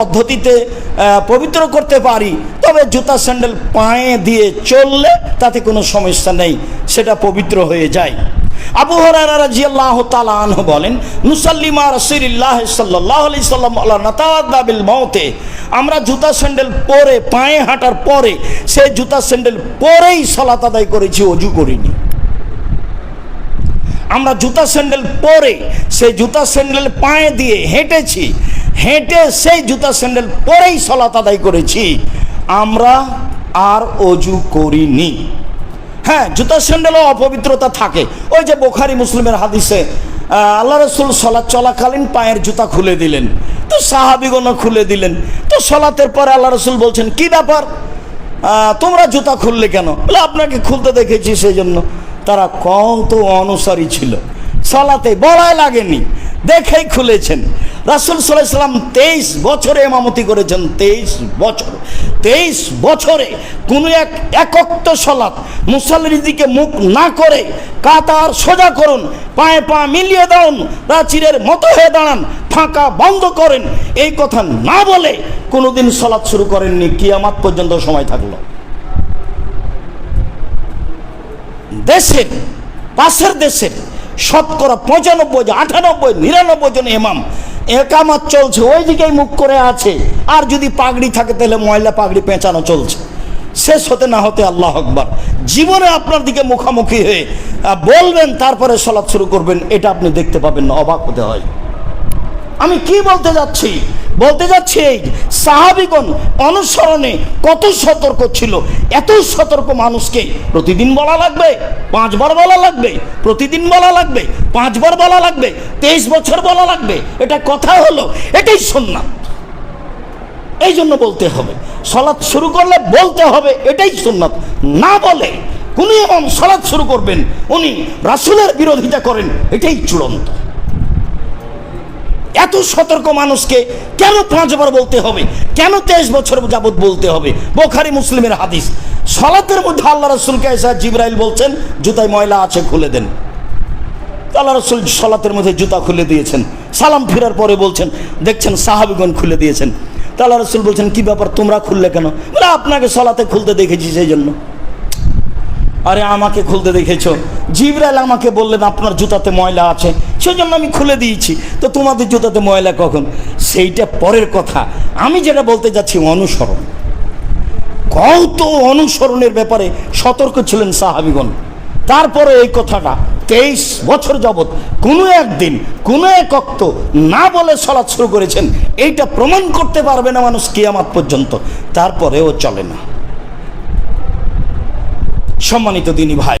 পদ্ধতিতে পবিত্র করতে পারি, তবে জুতা স্যান্ডেল পায়ে দিয়ে চললে তাতে কোনো সমস্যা নেই, সেটা পবিত্র হয়ে যায়। আবু হরারা রাজিয়াল্লাহ বলেন নুসাল্লিমা আলাইহি সাল্লাম আলা নাতাওয়াদ্দা বিল আমরা জুতা স্যান্ডেল পরে, পায়ে হাঁটার পরে সেই জুতা স্যান্ডেল পরেই সালাত আদায় করেছি, অজু করিনি। আমরা জুতা স্যান্ডেল পরে সেই জুতা স্যান্ডেল পায়ে দিয়ে হেঁটেছি হেঁটে সেই জুতা স্যান্ডেল পরেই সলাত আদায় করেছি। আমরা আর অজু করিনি। হ্যাঁ জুতা স্যান্ডেলও অপবিত্রতা থাকে। ওই যে বোখারি মুসলিমের হাদিসে আল্লাহ রসুল সলাৎ চলাকালীন পায়ের জুতা খুলে দিলেন, তো সাহাবিগণও খুলে দিলেন, তো সলাতের পরে আল্লাহ রসুল বলছেন, কি ব্যাপার? তোমরা জুতা খুললে কেন? বলে, আপনাকে খুলতে দেখেছি সেই জন্য তারা কত অনুসারী ছিল। সলাতে বলায় লাগেনি। দেখেই খুলেছেন। রাসুল সাল্লাম তেইশ বছরে এমামতি করেছেন, তেইশ বছর। তেইশ বছরে কোনো এক একক্ত সলাৎ মুসাল্লির দিকে মুখ না করে কাতার সোজা করুন, পায়ে পা মিলিয়ে দাঁড়ান, প্রাচীরের মতো হয়ে দাঁড়ান, ফাঁকা বন্ধ করেন। এই কথা না বলে কোনোদিন সলাৎ শুরু করেননি, কিয়ামাত পর্যন্ত সময় থাকল। দেশের, পাশের দেশের শতকরা পঁচানব্বই জন, আটানব্বই, নিরানব্বই জন এমাম একামত চলছে ওই দিকেই মুখ করে আছে। আর যদি পাগড়ি থাকে, তাহলে ময়লা পাগড়ি পেঁচানো চলছে। শেষ হতে না হতে আল্লাহ আকবার। জীবনে আপনার দিকে মুখামুখি হয়ে বলবেন, তারপরে সলাৎ শুরু করবেন, এটা আপনি দেখতে পাবেন না, অবাক হতে হয়। আমি কি বলতে যাচ্ছি? বলতে যাচ্ছি, এই সাহাবিগণ অনুসরণে কত সতর্ক ছিল? এত সতর্ক মানুষকে প্রতিদিন বলা লাগবে, পাঁচবার বলা লাগবে, প্রতিদিন বলা লাগবে, পাঁচবার বলা লাগবে, তেইশ বছর বলা লাগবে। এটা কথা হলো, এটাই সুন্নাত। এই জন্য বলতে হবে সলাৎ শুরু করলে বলতে হবে, এটাই সুন্নাত। না বলে কোন এমন সলাৎ শুরু করবেন, উনি রাসুলের বিরোধিতা করেন, এটাই চূড়ান্ত। এত সতর্ক মানুষকে কেন পাঁচবার বলতে হবে? কেন তেইশ বছর যাবৎ বলতে হবে? বোখারি মুসলিমের হাদিস। সলাতের মধ্যে আল্লাহ রসুলকে এসে জিব্রাইল বলছেন, জুতায় ময়লা আছে, খুলে দেন। আল্লাহ রসুল সলাতের মধ্যে জুতা খুলে দিয়েছেন। সালাম ফেরার পরে বলছেন, দেখছেন সাহাবিগণ খুলে দিয়েছেন। তা আল্লাহ রসুল বলছেন, কি ব্যাপার, তোমরা খুললে কেন? বলে, আপনাকে সলাতে খুলতে দেখেছি সেই জন্য। আরে, আমাকে খুলতে দেখেছ? জিবরাইল আমাকে বললেন, আপনার জুতাতে ময়লা আছে। সেই জন্য আমি খুলে দিয়েছি। তো তোমাদের জুতাতে ময়লা কখন? সেইটা পরের কথা। আমি যেটা বলতে যাচ্ছি, অনুসরণ। কত অনুসরণের ব্যাপারে সতর্ক ছিলেন সাহাবিগণ। তারপরে এই কথাটা, তেইশ বছর যাবৎ কোনো একদিন, কোনো এক অক্ত না বলে সলাৎ শুরু করেছেন। এইটা প্রমাণ করতে পারবে না মানুষ কিয়ামাত পর্যন্ত। তারপরেও চলে না। সম্মানিত দিনী ভাই